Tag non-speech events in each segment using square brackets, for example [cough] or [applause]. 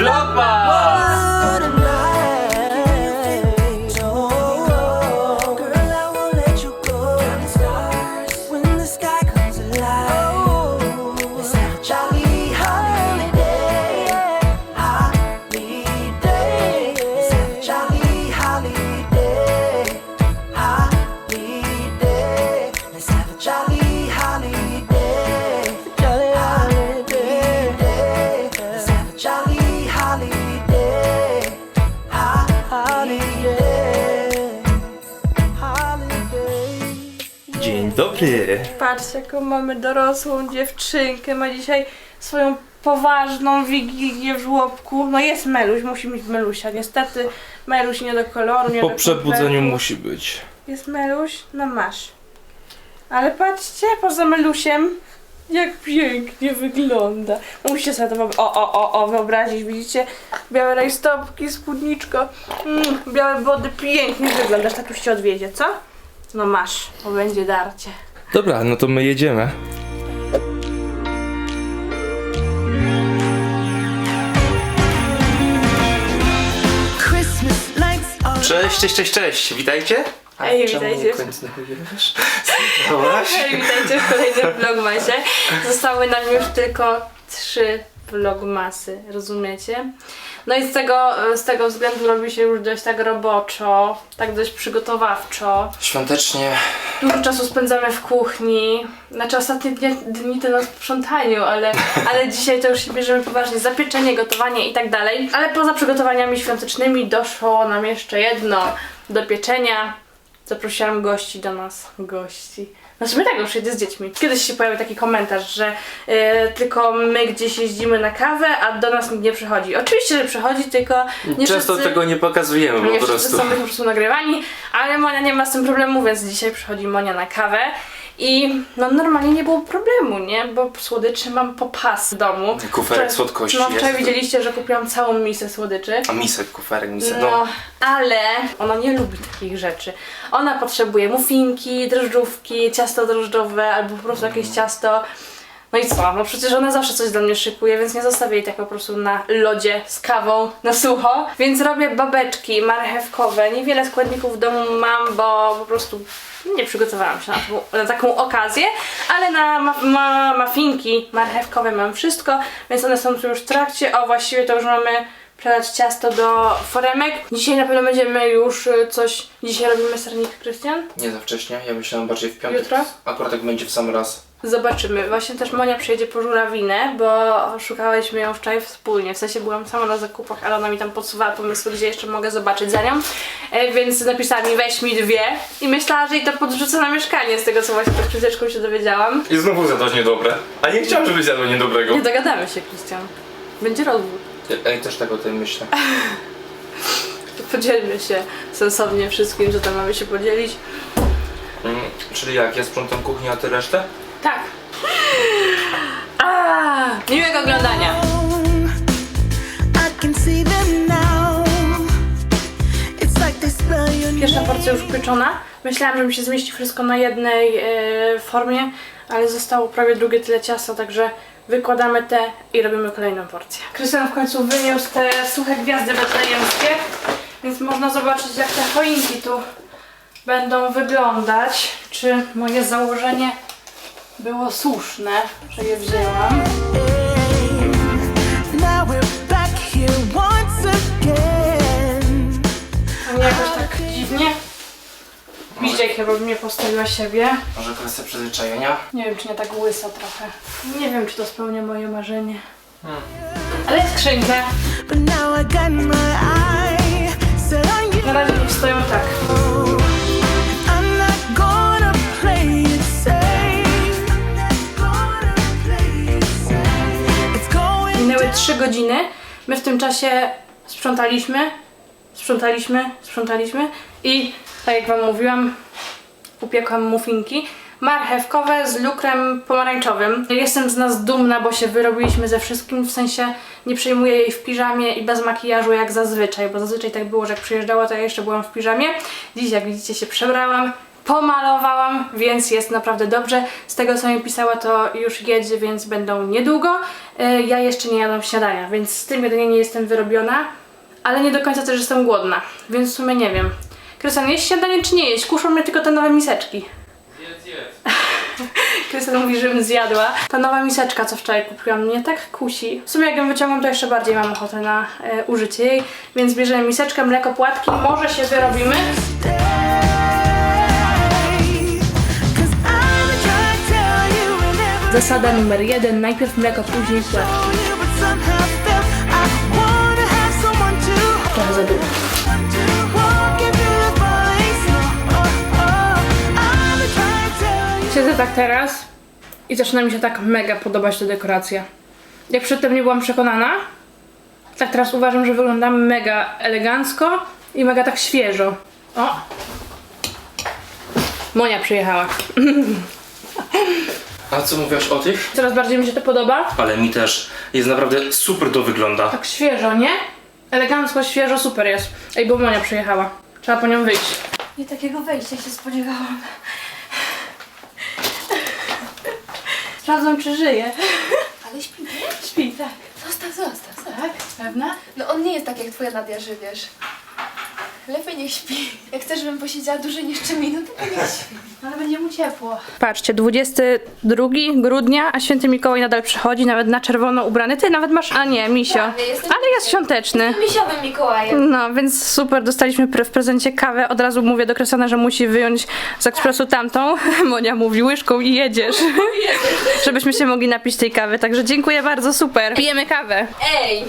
Global! Dobry. Patrz, jaką mamy dorosłą dziewczynkę. Ma dzisiaj swoją poważną wigilię w żłobku. No jest Meluś, musi mieć Melusia. Niestety Meluś nie do koloru, nie Po do przebudzeniu kompletu. musi być. Jest Meluś? No masz. Ale patrzcie, poza Melusiem, jak pięknie wygląda. No Musicie sobie to wyob- o, o, o, o, wyobrazić, widzicie? Białe rajstopki, spódniczko, mm, białe body, pięknie wyglądasz. Już cię odwiedzie, co? No masz, bo będzie darcie. Dobra, no to my jedziemy. Cześć, cześć, cześć, cześć. Witajcie. A Ej, czemu witajcie. nie kontynuujesz? Zobacz. Hej, witajcie w kolejnym vlogmasie. Zostały nam już tylko trzy vlogmasy, rozumiecie? No i z tego, z tego względu robi się już dość tak roboczo, tak dość przygotowawczo. Świątecznie. Dużo czasu spędzamy w kuchni. Znaczy ostatnie dni, dni to na sprzątaniu, ale, ale dzisiaj to już się bierzemy poważnie. Zapieczenie, gotowanie i tak dalej. Ale poza przygotowaniami świątecznymi doszło nam jeszcze jedno do pieczenia. Zaprosiłam gości do nas. Gości. Znaczy my tego przyjdę z dziećmi. Kiedyś się pojawił taki komentarz, że e, tylko my gdzieś jeździmy na kawę, a do nas nikt nie przychodzi. Oczywiście, że przychodzi, tylko nie Często wszyscy... tego nie pokazujemy Nie po wszyscy prostu. są po prostu nagrywani, ale Monia nie ma z tym problemu, więc dzisiaj przychodzi Monia na kawę. I no normalnie nie było problemu, nie? Bo słodyczy mam po pas w domu. Kuferek Wczoraj- słodkości No wczoraj jest. widzieliście, że kupiłam całą misę słodyczy. A misek, kuferek, misek, No, no. ale ona nie lubi takich rzeczy. Ona potrzebuje muffinki, drożdżówki, ciasto drożdżowe albo po prostu jakieś ciasto. No i co? No przecież ona zawsze coś dla mnie szykuje, więc nie zostawię jej tak po prostu na lodzie z kawą na sucho. Więc robię babeczki marchewkowe. Niewiele składników w domu mam, bo po prostu nie przygotowałam się na, tą, na taką okazję, ale na ma, ma, muffinki marchewkowe mam wszystko, więc one są tu już w trakcie. O, właściwie to już mamy przelać ciasto do foremek. Dzisiaj na pewno będziemy już y, coś... Dzisiaj robimy sernik, Krystian? Nie za wcześnie, ja myślałem bardziej w piątek. Jutro? Akurat jak będzie w sam raz. Zobaczymy. Właśnie też Monia przyjedzie po żurawinę, bo szukałyśmy ją wczoraj wspólnie. W sensie byłam sama na zakupach, ale ona mi tam podsuwała pomysły, gdzie jeszcze mogę zobaczyć za nią. E, więc napisała mi weź mi dwie i myślała, że jej to podrzucę na mieszkanie z tego, co właśnie przed chwileczką się dowiedziałam. I znowu zjadłaś niedobre. A nie chciałem, żebyś zjadła niedobrego. Nie dogadamy się, Krystian. Będzie rozwód. Ja, ja też tak o tym myślę. To [laughs] Podzielmy się sensownie wszystkim, co tam mamy się podzielić. Mm, czyli jak, ja sprzątam kuchnię, a ty resztę? Tak. A, miłego oglądania. I can see them now. It's like they smell your Pierwsza porcja już upieczona. Myślałam, że mi się zmieści wszystko na jednej e, formie, ale zostało prawie drugie tyle ciasta, także wykładamy te i robimy kolejną porcję. Krystian w końcu wyniósł te suche gwiazdy betlejemskie, więc można zobaczyć jak te choinki tu będą wyglądać. Czy moje założenie było słuszne, że je wzięłam. Now we're back here once again. A nie jakoś tak dziwnie. Widzicie, chyba mnie postawiła siebie. Może kwestia przyzwyczajenia? Nie wiem, czy nie tak łysa trochę. Nie wiem, czy to spełnia moje marzenie. Ale skrzynkę. Na razie niech stoją tak. 3 godziny. My w tym czasie sprzątaliśmy, sprzątaliśmy, sprzątaliśmy i tak jak wam mówiłam, upiekłam muffinki marchewkowe z lukrem pomarańczowym. Jestem z nas dumna, bo się wyrobiliśmy ze wszystkim, w sensie nie przejmuję jej w piżamie i bez makijażu jak zazwyczaj, bo zazwyczaj tak było, że jak przyjeżdżała, to ja jeszcze byłam w piżamie. Dziś jak widzicie się przebrałam, pomalowałam, więc jest naprawdę dobrze. Z tego co mi pisała, to już jedzie, więc będą niedługo. E, Ja jeszcze nie jadłam śniadania, więc z tym jedynie nie jestem wyrobiona, ale nie do końca też jestem głodna, więc w sumie nie wiem. Krystian, jeść śniadanie czy nie jeść? Kuszą mnie tylko te nowe miseczki. Jedz, jedz. [laughs] Krystian mówi, żebym zjadła. Ta nowa miseczka, co wczoraj kupiłam, mnie tak kusi. W sumie jak ją wyciągam, to jeszcze bardziej mam ochotę na e, użycie jej, więc bierzemy miseczkę, mleko, płatki, może się wyrobimy. Zasada numer jeden, najpierw mleko, później płatki. Trochę za dużo. Siedzę tak teraz i zaczyna mi się tak mega podobać ta dekoracja. Jak przedtem nie byłam przekonana, tak teraz uważam, że wygląda mega elegancko i mega tak świeżo. O! Monia przyjechała. [laughs] A co mówiłaś o tych? Coraz bardziej mi się to podoba. Ale mi też. Jest naprawdę super to wygląda. Tak świeżo, nie? Elegancko, świeżo, super jest. Ej, bo Monia przyjechała. Trzeba po nią wyjść. Nie takiego wejścia się spodziewałam. Sprawdzam, czy żyje. Ale śpi, nie? Śpi, tak. Zostaw, zostaw, zostaw. Tak? Pewna? No on nie jest tak jak twoja Nadia, że wiesz. Lepiej niech śpi. Jak chcesz, żebym posiedziała dłużej niż 3 minuty, to niech śpi. Ale będzie mu ciepło. Patrzcie, 22 grudnia, a święty Mikołaj nadal przychodzi, nawet na czerwono ubrany. Ty nawet masz, a nie, misio. Prawie, jestem Ale jest świąteczny. Misiowym Mikołajem. No, więc super, dostaliśmy pre- w prezencie kawę. Od razu mówię do Krystiana, że musi wyjąć z ekspresu tamtą. [laughs] Monia mówi łyżką i jedziesz. [laughs] Żebyśmy się mogli napić tej kawy. Także dziękuję bardzo, super. Pijemy kawę. Ej!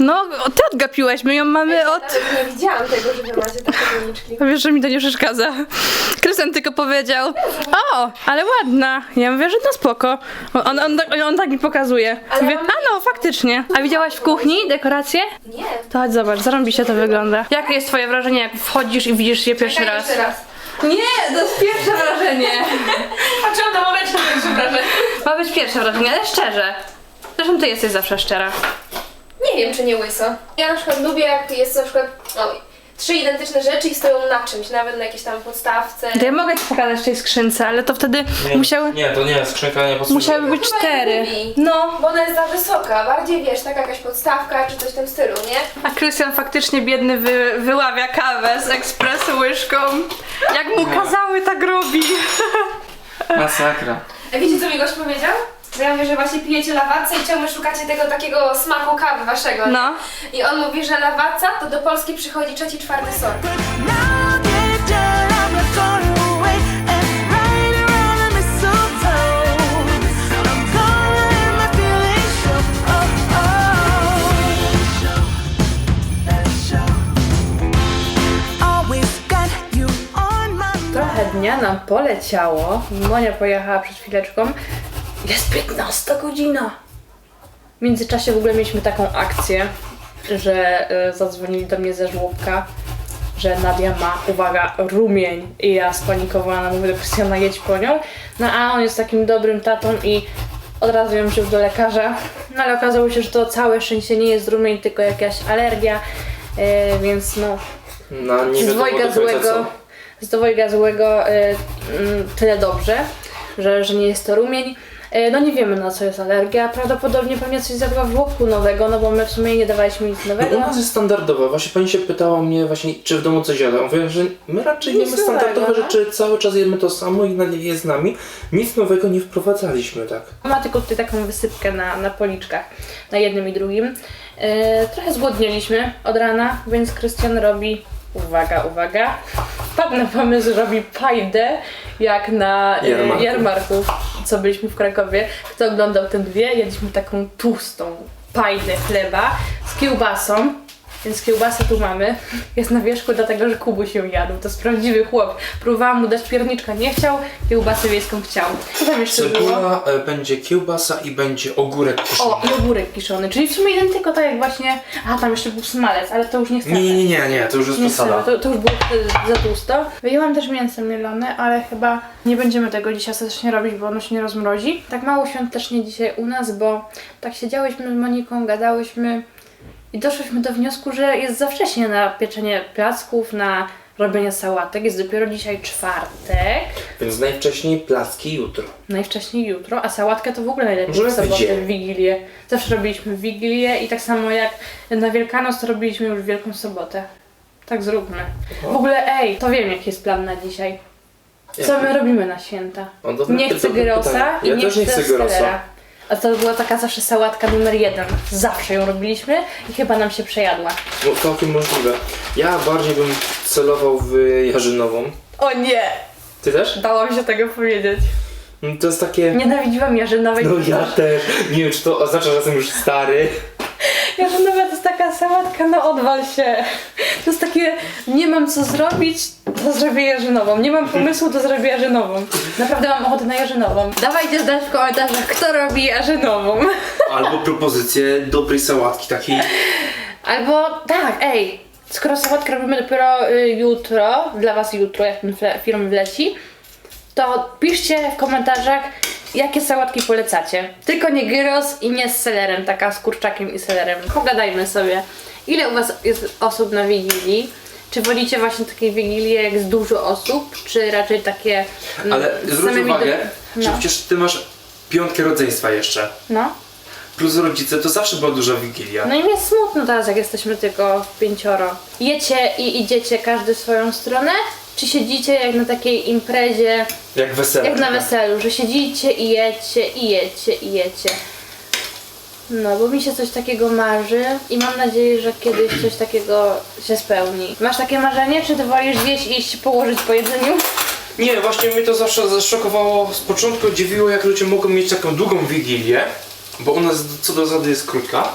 No, ty odgapiłeś, my ją mamy od... Nawet nie widziałam tego, że wy macie takie doniczki. Wiesz, że mi to nie przeszkadza. Krystian tylko powiedział, o, ale ładna. Ja mówię, że no spoko. On, on, tak- on tak mi pokazuje. Ale Mówię, mam- a no, faktycznie. A widziałaś w kuchni dekoracje? Nie. To chodź zobacz, zarąbiście to wygląda. Jakie jest twoje wrażenie, jak wchodzisz i widzisz je pierwszy Czekaj raz? jeszcze raz. Nie, to jest pierwsze wrażenie. [laughs] A czemu to ma być pierwsze wrażenie? Ma być pierwsze wrażenie, ale szczerze. Zresztą ty jesteś zawsze szczera. Nie wiem, czy nie łyso. Ja na przykład lubię, jak jest na przykład oj, trzy identyczne rzeczy i stoją na czymś, nawet na jakiejś tam podstawce. To ja mogę ci pokazać w tej skrzynce, ale to wtedy Nie, musiały, Nie, to nie, skrzynka nie pasuje. musiały być Chyba cztery. lubi. No, Bo ona jest za wysoka, bardziej wiesz, taka jakaś podstawka czy coś w tym stylu, nie? A Krystian faktycznie biedny wy, wyławia kawę z ekspresu łyżką. Jak mu kazały, tak robi. [laughs] Masakra. A wiecie co mi gość powiedział? Że ja mówię, że właśnie pijecie lawacę i ciągle szukacie tego takiego smaku kawy waszego. nie? No. I on mówi, że lawaca to do Polski przychodzi trzeci, czwarty sort. Trochę dnia nam poleciało. Monia pojechała przed chwileczką. Jest 15 godzina. W międzyczasie w ogóle mieliśmy taką akcję, że e, zadzwonili do mnie ze żłobka, że Nadia ma, uwaga, rumień. I ja spanikowana mówię do Krystiana, jedź po nią. No a on jest takim dobrym tatą i od razu ją wziął do lekarza. No ale okazało się, że to całe szczęście nie jest rumień, tylko jakaś alergia. E, więc no, No, nie z wiadomo dwojga do końca złego, co. z dwojga złego y, mm, tyle dobrze, że, że nie jest to rumień. Y, no nie wiemy na co jest alergia, prawdopodobnie pewnie coś zjadła w żłobku nowego, no bo my w sumie nie dawaliśmy nic No, u nowego. nas jest standardowo. Właśnie pani się pytała mnie właśnie, czy w domu coś jada. Mówię, że my raczej Nic jemy standardowe nowego, rzeczy, cały czas jemy to samo i jest z nami. Nic nowego nie wprowadzaliśmy, tak. Ma tylko tutaj taką wysypkę na, na policzkach, na jednym i drugim. Y, trochę zgłodnieliśmy od rana, więc Krystian robi, uwaga, uwaga, wpadł na pomysł, że robi pajdę, jak na y, Jarmarku. jarmarku, co byliśmy w Krakowie. Kto oglądał ten wie, jedliśmy taką tłustą pajdę chleba z kiełbasą. Więc kiełbasę tu mamy. Jest na wierzchu dlatego, że Kubuś ją jadł. To jest prawdziwy chłop. Próbowałam mu dać pierniczka, nie chciał. Kiełbasę wiejską chciał. Co tam jeszcze było? Cebula, e, będzie kiełbasa i będzie ogórek kiszony. O, i ogórek kiszony, czyli w sumie identyko tak jak właśnie... A, tam jeszcze był smalec, ale to już nie chcemy. Nie, nie, nie, nie, to już jest Nie chcemy, przesada. to, to już było wtedy za tłusto. Wyjęłam też mięso mielone, ale chyba nie będziemy tego dzisiaj ostatecznie robić, bo ono się nie rozmrozi. Tak mało świątecznie dzisiaj u nas, bo tak siedziałyśmy z Moniką, gadałyśmy i doszłyśmy do wniosku, że jest za wcześnie na pieczenie placków, na robienia sałatek. Jest dopiero dzisiaj czwartek, Więc najwcześniej placki jutro. najwcześniej jutro, a sałatkę to w ogóle najlepiej Możemy w sobotę, w Wigilię. Zawsze robiliśmy w Wigilię i tak samo jak na Wielkanoc to robiliśmy już w Wielką Sobotę. Tak zróbmy. W ogóle ej, to wiem jaki jest plan na dzisiaj. Co my robimy na święta? O, Nie chcę gyrosa pytanie. i Ja nie też nie chcę chcę gyrosa. A to była taka zawsze sałatka numer jeden. Zawsze ją robiliśmy i chyba nam się przejadła. No, całkiem możliwe. Ja bardziej bym celował w jarzynową. O nie! Ty też? Dało mi się tego powiedzieć. No, To jest takie... Nienawidziłam jarzynowej. No ja też. Nie wiem, czy to oznacza, że jestem już stary. Jarzynowa to jest taka sałatka, no odwal się. To jest takie, nie mam co zrobić, to zrobię jarzynową. Nie mam pomysłu, to zrobię jarzynową. Naprawdę mam ochotę na jarzynową. Dawajcie znać w komentarzach, kto robi jarzynową. Albo propozycję dobrej sałatki, takiej... Albo tak, ej, skoro sałatkę robimy dopiero y, jutro, dla was jutro, jak ten fle- film wleci, to piszcie w komentarzach, jakie sałatki polecacie. Tylko nie gyros i nie z selerem, taka z kurczakiem i selerem. Pogadajmy sobie. Ile u was jest osób na Wigilii? Czy wolicie właśnie takie Wigilie, jak jest dużo osób, czy raczej takie... mm, Ale z zwróć uwagę, do- że No, przecież ty masz piątkę rodzeństwa jeszcze. no. Plus rodzice, to zawsze była duża wigilia. No i mi jest smutno teraz, jak jesteśmy tylko w pięcioro. Jecie i idziecie każdy w swoją stronę? Czy siedzicie jak na takiej imprezie, Jak wesele. jak na weselu, że siedzicie i jecie, i jecie, i jecie? No, bo mi się coś takiego marzy i mam nadzieję, że kiedyś coś takiego się spełni. Masz takie marzenie, czy ty wolisz zjeść i iść się położyć po jedzeniu? Nie, właśnie mnie to zawsze zaszokowało, z początku dziwiło, jak ludzie mogą mieć taką długą wigilię, bo u nas co do zasady jest krótka.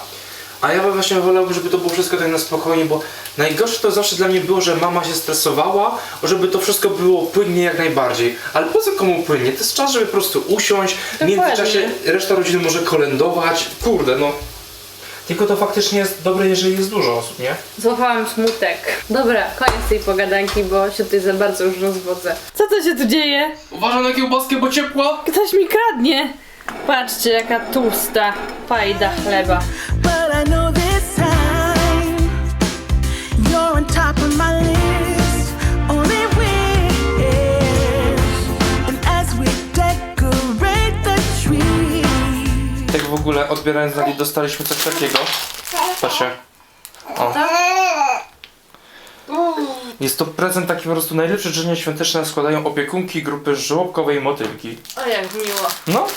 A ja bym właśnie wolałbym, żeby to było wszystko tak na spokojnie, bo najgorsze to zawsze dla mnie było, że mama się stresowała, żeby to wszystko było płynnie jak najbardziej. Ale po co komu płynnie? To jest czas, żeby po prostu usiąść, w Dokładnie. międzyczasie reszta rodziny może kolędować. Kurde, no. Tylko to faktycznie jest dobre, jeżeli jest dużo osób, nie? Złapałam smutek. Dobra, koniec tej pogadanki, bo się tutaj za bardzo już rozwodzę. Co to się tu dzieje? Uważam na kiełbaskę, bo ciepła. Ktoś mi kradnie. Patrzcie, jaka tłusta pajda chleba. But top of my list. Only wish. And as we decorate the tree. Tak w ogóle odbierając Nadi dostaliśmy coś takiego. Patrzcie. O. Jest to prezent taki po prostu najlepsze życzenia świąteczne składają opiekunki grupy żłobkowej motylki. O jak miło. No,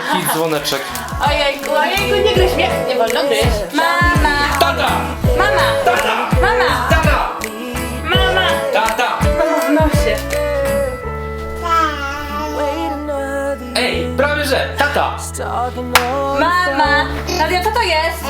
taki dzwoneczek. ojejku, ojejku, nie gryź mnie. Nie wolno gryźć. Mama! Tata! Mama! Tata! Mama! Tata! Mama! Tata! Mama w nosie. Ej, prawie że! Tata! Mama! Nadia, co to jest?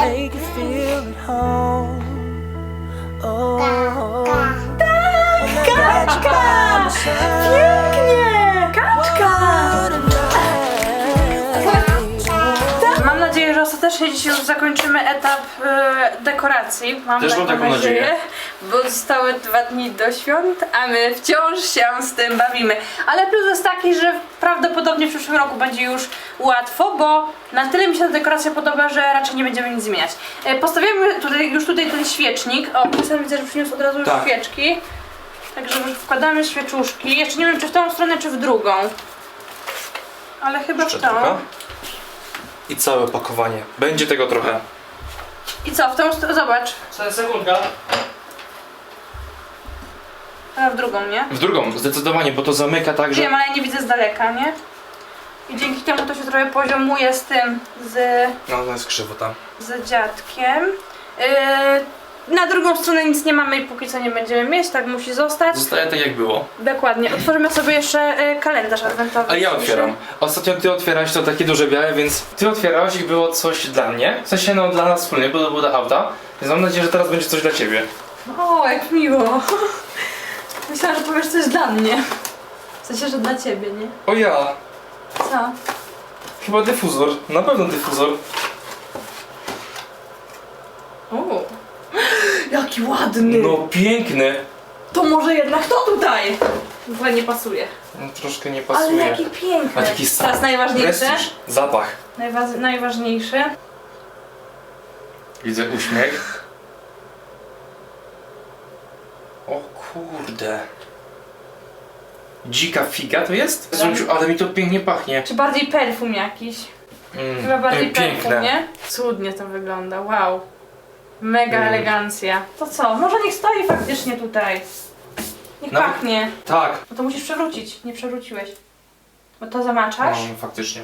Dzisiaj już zakończymy etap e, dekoracji. Mam Też mam taką nadzieję. Bo zostały dwa dni do świąt, a my wciąż się z tym bawimy. Ale plus jest taki, że prawdopodobnie w przyszłym roku będzie już łatwo, bo na tyle mi się ta dekoracja podoba, że raczej nie będziemy nic zmieniać. E, Postawimy tutaj, już tutaj ten świecznik. O, Krystian widzę, że przyniósł od razu już Tak. świeczki. Także już wkładamy świeczuszki. Jeszcze nie wiem, czy w tą stronę, czy w drugą. Ale chyba w tą. I całe opakowanie. Będzie tego trochę. I co, w tą stronę? Zobacz. Sekundka. A w drugą, nie? W drugą, zdecydowanie, bo to zamyka tak, że... Wiem, ale ja nie widzę z daleka, nie? I dzięki temu to się trochę poziomuje z tym, z, No, to jest krzywo tam. z dziadkiem. Yy, na drugą stronę nic nie mamy i póki co nie będziemy mieć, tak musi zostać. Zostaje tak jak było. Dokładnie. Otworzymy sobie jeszcze yy, kalendarz adwentowy. A ja otwieram. Ostatnio ty otwierałeś to takie duże białe, więc ty otwierałeś i było coś dla mnie. W sensie no dla nas wspólnie, bo to było do auta. Więc mam nadzieję, że teraz będzie coś dla ciebie. O, jak miło. Myślałam, że powiesz coś dla mnie. W sensie, że dla ciebie, nie? O ja! Co? Chyba dyfuzor. Na pewno dyfuzor. O. Jaki ładny! No piękny. To może jednak to tutaj? W ogóle nie pasuje. No, troszkę nie Ale pasuje. jaki piękny. A taki sam. Teraz najważniejsze. Prestiż. Zapach. Najwa- najważniejsze. Widzę uśmiech. O kurde. Dzika figa to jest? Zrzucił, ale mi to pięknie pachnie. Czy bardziej perfum jakiś? Mm, Chyba bardziej piękne. perfum, nie? Cudnie to wygląda, wow. Mega Mm. elegancja. To co? Może niech stoi faktycznie tutaj. Niech Nawet- pachnie. Tak. No to musisz przewrócić, nie przewróciłeś. Bo to zamaczasz, No, faktycznie.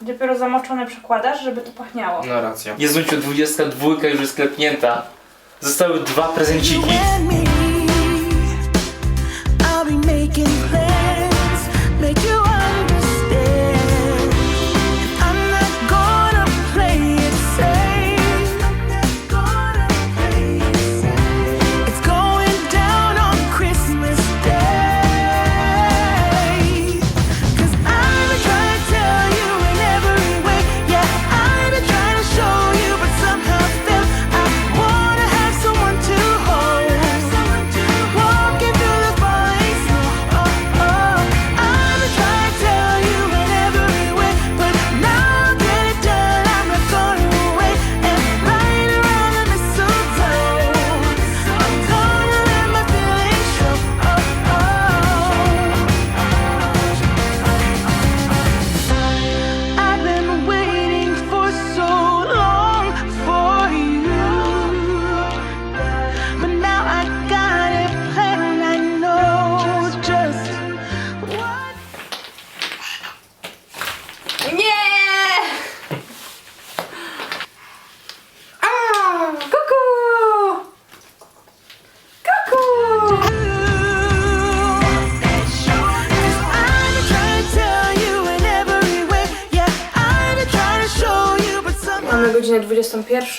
dopiero zamoczone przekładasz, żeby to pachniało. No racja. Jezunciu, 22 już jest klepnięta. Zostały dwa prezenciki. I'll be making plans,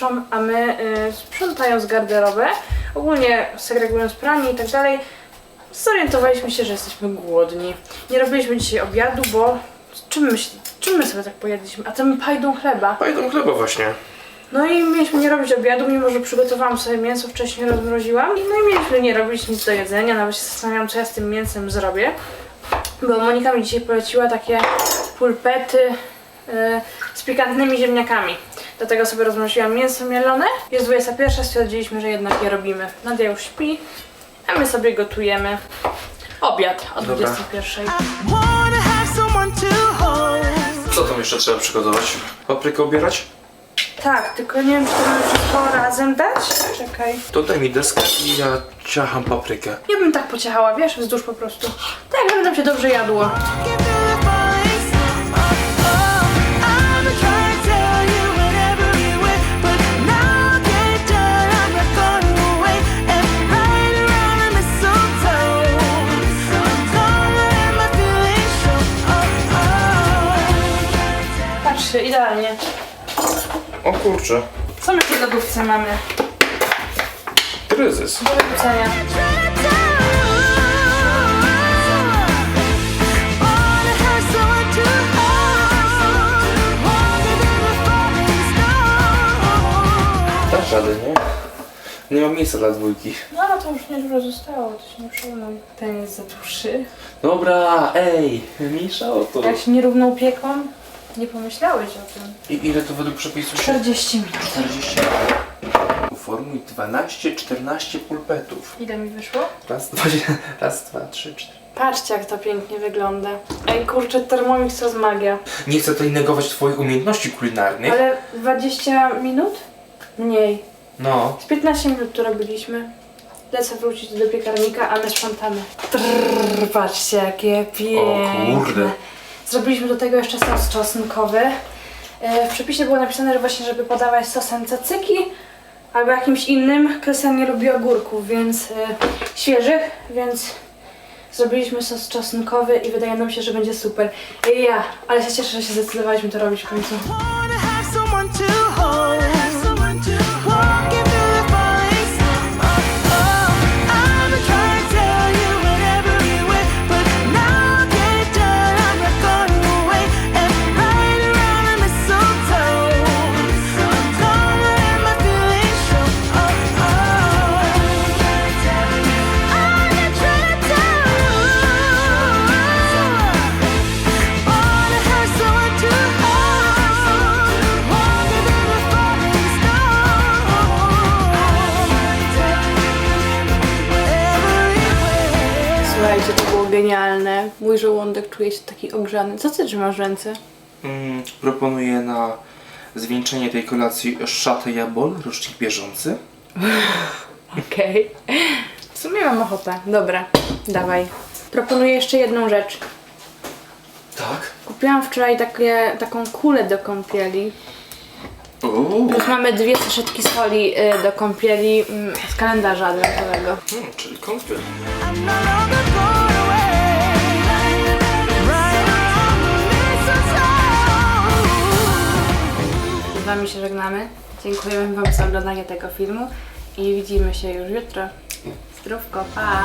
21, a my y, sprzątając garderobę, ogólnie segregując pranie i tak dalej, zorientowaliśmy się, że jesteśmy głodni. Nie robiliśmy dzisiaj obiadu, bo czym my, się- czym my sobie tak pojedliśmy? A tym pajdą chleba. Pajdą chleba właśnie. No i mieliśmy nie robić obiadu, mimo że przygotowałam sobie mięso, wcześniej rozmroziłam. I no i mieliśmy nie robić nic do jedzenia, nawet się zastanawiałam, co ja z tym mięsem zrobię. Bo Monika mi dzisiaj poleciła takie pulpety y, z pikantnymi ziemniakami. Dlatego sobie rozmroziłam mięso mielone. Jest 21, stwierdziliśmy, że jednak je robimy. Nadia już śpi, a my sobie gotujemy obiad o Dobra. 21. I wanna have someone to hold. Co tam jeszcze trzeba przygotować? Paprykę obierać? Tak, tylko nie wiem, czy to mamy wszystko razem dać? Czekaj. To daj mi deskę i ja ciacham paprykę. Ja bym tak pociechała, wiesz, wzdłuż po prostu. Tak, żeby nam się dobrze jadło. O kurczę. Co my w tej lodówce mamy? Kryzys. Do wyrzucenia. Radę, nie? Nie ma miejsca dla dwójki. No ale to już niedużo zostało, to się nie przejmuj. Ten jest za duży. Dobra, ej, mniejsza o to. Jak się nierówną pieką, nie pomyślałeś o tym. I ile to według przepisu się... 40 minut. 40. Uformuj 12-14 pulpetów. Ile mi wyszło? Raz, dwa, [laughs] raz, dwa, trzy, cztery. Patrzcie jak to pięknie wygląda. Ej kurczę, Thermomix to jest magia. Nie chcę tutaj negować twoich umiejętności kulinarnych. Ale 20 minut? Mniej. No. Z 15 minut to robiliśmy. Lecę wrócić do piekarnika, a my sprzątamy. Trrr, patrzcie, jakie piękne. O kurde. Zrobiliśmy do tego jeszcze sos czosnkowy. E, W przepisie było napisane, że właśnie, żeby podawać sosem cacyki albo jakimś innym. Krystian nie lubi ogórków, więc e, świeżych, więc zrobiliśmy sos czosnkowy i wydaje nam się, że będzie super. Ja, ale się cieszę, że się zdecydowaliśmy to robić w końcu. Genialne. Mój żołądek czuje się taki ogrzany. Co ty trzymasz w ręce? Mm, proponuję na zwieńczenie tej kolacji szatę jabol, rocznik bieżący. [laughs] Okej. W sumie mam ochotę. Dobra, dawaj. Proponuję jeszcze jedną rzecz. Tak. Kupiłam wczoraj takie, taką kulę do kąpieli. Uuu. Już mamy dwie saszetki soli y, do kąpieli mm, z kalendarza adwentowego. Hmm, czyli kąpiel. I'm no longer going Z Wami się żegnamy. Dziękujemy Wam za oglądanie tego filmu i widzimy się już jutro. Zdrówko, pa!